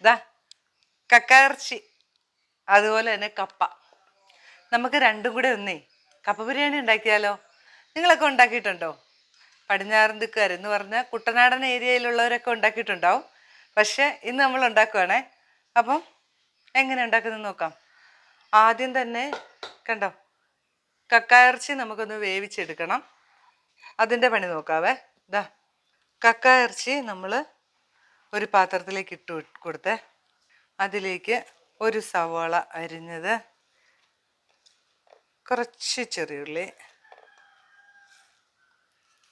ഇതാ കക്കയിറച്ചി അതുപോലെ തന്നെ കപ്പ. നമുക്ക് രണ്ടും കൂടെ ഒന്നേ. കപ്പ ബിരിയാണി ഉണ്ടാക്കിയാലോ? നിങ്ങളൊക്കെ ഉണ്ടാക്കിയിട്ടുണ്ടോ? പടിഞ്ഞാറൻ ദിക്കുകാർ എന്ന് പറഞ്ഞാൽ കുട്ടനാടൻ ഏരിയയിലുള്ളവരൊക്കെ ഉണ്ടാക്കിയിട്ടുണ്ടാവും. പക്ഷേ ഇന്ന് നമ്മൾ ഉണ്ടാക്കുവാണേ. അപ്പം എങ്ങനെ ഉണ്ടാക്കുന്നത് നോക്കാം. ആദ്യം തന്നെ കണ്ടോ? കക്കായിറച്ചി നമുക്കൊന്ന് വേവിച്ചെടുക്കണം. അതിന്റെ പണി നോക്കാവേ. ഇതാ കക്കായിറച്ചി നമ്മൾ ഒരു പാത്രത്തിലേക്ക് ഇട്ട് കൊടുത്ത്. അതിലേക്ക് ഒരു സവാള അരിഞ്ഞത് കുറച്ച് ചെറിയുള്ളി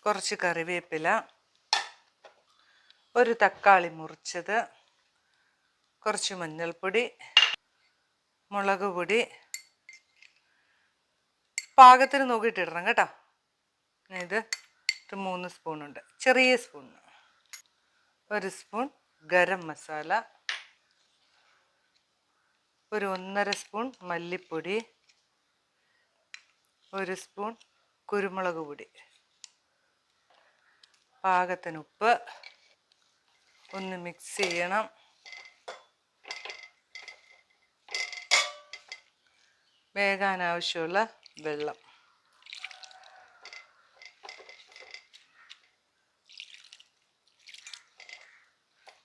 കുറച്ച് കറിവേപ്പില ഒരു തക്കാളി മുറിച്ചത് കുറച്ച് മഞ്ഞൾപ്പൊടി മുളക് പൊടി. പാകത്തിന് നോക്കിയിട്ടിടണം കേട്ടോ. ഇത് മൂന്ന് സ്പൂണുണ്ട് ചെറിയ സ്പൂൺ ഒരു സ്പൂൺ ഗരം മസാല ഒരു ഒന്നര സ്പൂൺ മല്ലിപ്പൊടി ഒരു സ്പൂൺ കുരുമുളക് പൊടി പാകത്തിന് ഉപ്പ് ഒന്ന് മിക്സ് ചെയ്യണം. വേകാൻ ആവശ്യമുള്ള വെള്ളം.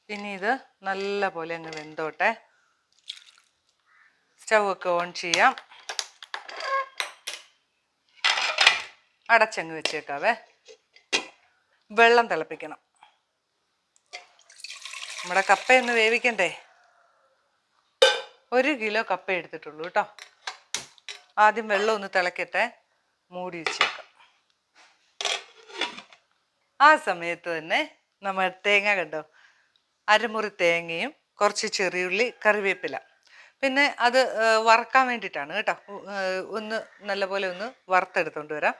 ഇനി ഇത് നല്ല പോലെ അങ്ങ് വെന്തോട്ടെ. സ്റ്റൗ ഒക്കെ ഓൺ ചെയ്യാം. അടച്ചങ്ങ് വെച്ചേക്കാവേ. വെള്ളം തിളപ്പിക്കണം. നമ്മുടെ കപ്പയൊന്ന് വേവിക്കണ്ടേ? ഒരു കിലോ കപ്പ എടുത്തിട്ടുള്ളൂ കേട്ടോ. ആദ്യം വെള്ളം ഒന്ന് തിളക്കട്ടെ. മൂടി വെച്ചേക്കാം. ആ സമയത്ത് തന്നെ നമ്മൾ തേങ്ങ കണ്ടോ? അരമുറി തേങ്ങയും കുറച്ച് ചെറിയുള്ളി കറിവേപ്പില. പിന്നെ അത് വറക്കാൻ വേണ്ടിയിട്ടാണ് കേട്ടോ. ഒന്ന് നല്ലപോലെ ഒന്ന് വറുത്തെടുത്തോണ്ട് വരാം.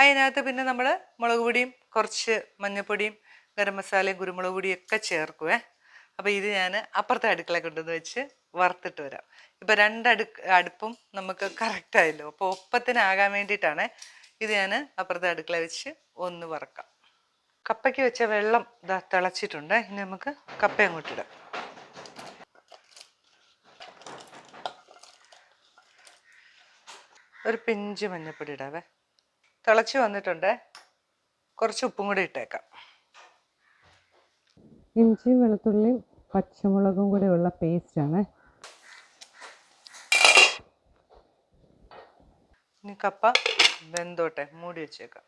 അതിനകത്ത് പിന്നെ നമ്മൾ മുളക് പൊടിയും കുറച്ച് മഞ്ഞൾപ്പൊടിയും ഗരം മസാലയും കുരുമുളക് പൊടിയും ഒക്കെ ചേർക്കുവേ. അപ്പോൾ ഇത് ഞാൻ അപ്പുറത്തെ അടുക്കള കൊണ്ടുവന്ന് വെച്ച് വറുത്തിട്ട് വരാം. ഇപ്പോൾ രണ്ടടു അടു അടുപ്പും നമുക്ക് കറക്റ്റായല്ലോ അപ്പോൾ ഒപ്പത്തിനാകാൻ വേണ്ടിയിട്ടാണ് ഇത് ഞാൻ അപ്പുറത്തെ അടുക്കള വെച്ച് ഒന്ന് വറക്കാം. കപ്പയ്ക്ക് വെച്ച വെള്ളം ഇതാ തിളച്ചിട്ടുണ്ട്. ഇനി നമുക്ക് കപ്പ അങ്ങോട്ടിടാം ഒരു പിഞ്ച് മഞ്ഞപ്പൊടി ഇടാവേ. തിളച്ച് വന്നിട്ടുണ്ട്. കുറച്ച് ഉപ്പും കൂടി ഇട്ടേക്കാം. ഇഞ്ചിയും വെളുത്തുള്ളിയും പച്ചമുളകും കൂടെ ഉള്ള പേസ്റ്റാണ് ഇനി കപ്പ വെന്തോട്ടെ. മൂടി വെച്ചേക്കാം.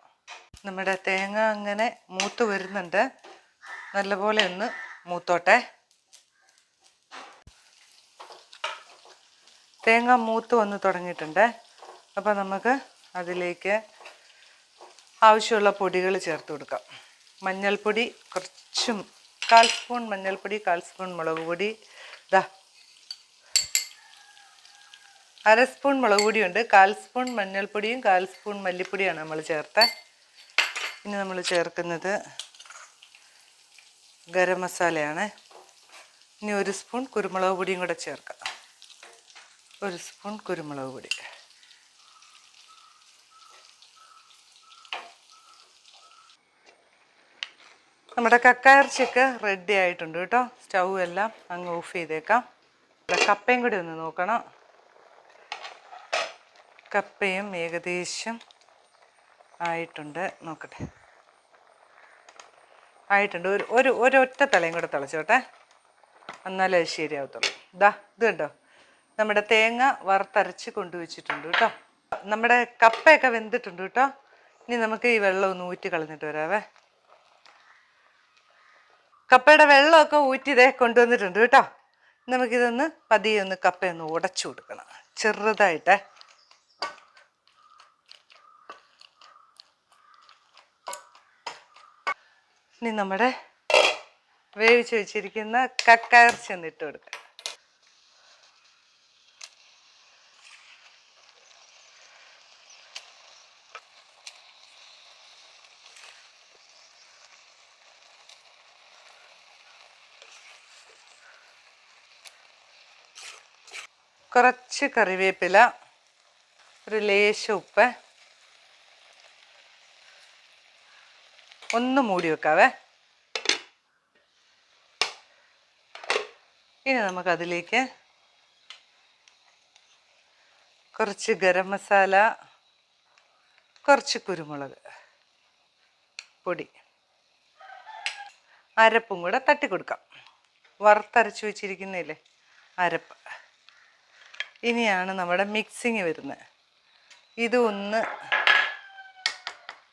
നമ്മുടെ തേങ്ങ അങ്ങനെ മൂത്ത് വരുന്നുണ്ട്. നല്ലപോലെ ഒന്ന് മൂത്തോട്ടെ. തേങ്ങ മൂത്ത് വന്ന് തുടങ്ങിയിട്ടുണ്ട്. അപ്പോൾ നമുക്ക് അതിലേക്ക് ആവശ്യമുള്ള പൊടികൾ ചേർത്ത് കൊടുക്കാം. മഞ്ഞൾപ്പൊടി കുറച്ചും കാൽ സ്പൂൺ മഞ്ഞൾപ്പൊടി കാൽ സ്പൂൺ മുളക് പൊടി. ഇതാ അര സ്പൂൺ മുളക് പൊടിയുണ്ട്. കാൽ സ്പൂൺ മഞ്ഞൾപ്പൊടിയും കാൽ സ്പൂൺ മല്ലിപ്പൊടിയാണ് നമ്മൾ ചേർത്തത് ഇനി നമ്മൾ ചേർക്കുന്നത് ഗരം മസാലയാണ്. ഇനി ഒരു സ്പൂൺ കുരുമുളക് പൊടിയും കൂടെ ചേർക്കാം. ഒരു സ്പൂൺ കുരുമുളക് പൊടി. നമ്മുടെ കക്കയിറച്ചിയൊക്കെ റെഡി ആയിട്ടുണ്ട് കേട്ടോ. സ്റ്റൗ എല്ലാം അങ്ങ് ഓഫ് ചെയ്തേക്കാം. കപ്പയും കൂടി ഒന്ന് നോക്കണം. കപ്പയും ഏകദേശം ആയിട്ടുണ്ട്. നോക്കട്ടെ. ആയിട്ടുണ്ട്. ഒരു ഒരു ഒരൊറ്റ തലയും കൂടെ തിളച്ചോട്ടെ എന്നാലേ ശരിയാവത്തുള്ളൂ. ഇതാ ഇത് കണ്ടോ? നമ്മുടെ തേങ്ങ വറുത്തരച്ച് കൊണ്ടുവച്ചിട്ടുണ്ട് കേട്ടോ. നമ്മുടെ കപ്പയൊക്കെ വെന്തിട്ടുണ്ട് കേട്ടോ. ഇനി നമുക്ക് ഈ വെള്ളം ഒന്ന് ഊറ്റി കളഞ്ഞിട്ട് വരാവേ. കപ്പയുടെ വെള്ളമൊക്കെ ഊറ്റിതേ കൊണ്ടുവന്നിട്ടുണ്ട് കേട്ടോ. നമുക്കിതൊന്ന് പതിയെ ഒന്ന് കപ്പയൊന്ന് ഉടച്ചു കൊടുക്കണം. ചെറുതായിട്ടേ. ഇനി നമ്മുടെ വേവിച്ച് വെച്ചിരിക്കുന്ന കക്കയിറച്ചി ഒന്ന് ഇട്ട് കൊടുക്കാം. കുറച്ച് കറിവേപ്പില ഒരു ലേശ ഉപ്പ് ഒന്ന് മൂടി വെക്കാവേ. ഇനി നമുക്കതിലേക്ക് കുറച്ച് ഗരം മസാല കുറച്ച് കുരുമുളക് പൊടി അരപ്പും കൂടെ തട്ടി കൊടുക്കാം. വറുത്തരച്ച് വെച്ചിരിക്കുന്നില്ലേ അരപ്പ്. ഇനിയാണ് നമ്മുടെ മിക്സിങ് വരുന്നത്. ഇത് ഒന്ന്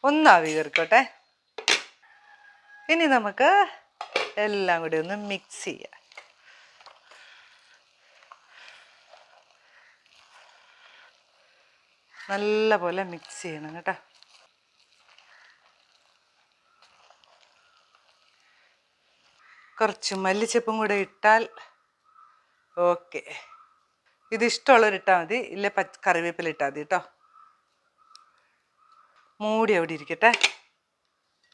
ഒന്നാവി കയറിക്കോട്ടെ ഇനി നമുക്ക് എല്ലാം കൂടി ഒന്ന് മിക്സ് ചെയ്യാം. നല്ല പോലെ മിക്സ് ചെയ്യണം കേട്ടോ. കുറച്ച് മല്ലിച്ചപ്പും കൂടെ ഇട്ടാൽ ഓക്കെ ഇത് ഇഷ്ടമുള്ളവർ ഇട്ടാൽ മതി ഇല്ല പച്ച കറിവേപ്പില ഇട്ടാൽ മതി കേട്ടോ. മൂടി അവിടെ ഇരിക്കട്ടെ.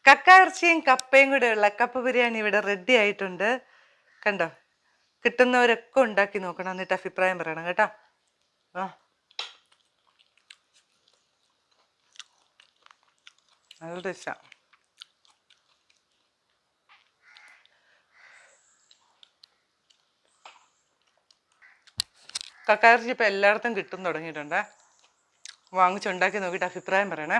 കക്ക ഇറച്ചിയും കപ്പയും ഉള്ള കപ്പ ബിരിയാണി ഇവിടെ റെഡി ആയിട്ടുണ്ട്. കണ്ടോ? കിട്ടുന്നവരൊക്കെ ഉണ്ടാക്കി നോക്കണം എന്നിട്ട് അഭിപ്രായം പറയണം കേട്ടോ. ആ നല്ല ടേസ്റ്റാണ് കക്കായിറച്ചി ഇപ്പം എല്ലായിടത്തും കിട്ടും തുടങ്ങിയിട്ടുണ്ട്. വാങ്ങിച്ചുണ്ടാക്കി നോക്കിയിട്ട് അഭിപ്രായം പറയണേ.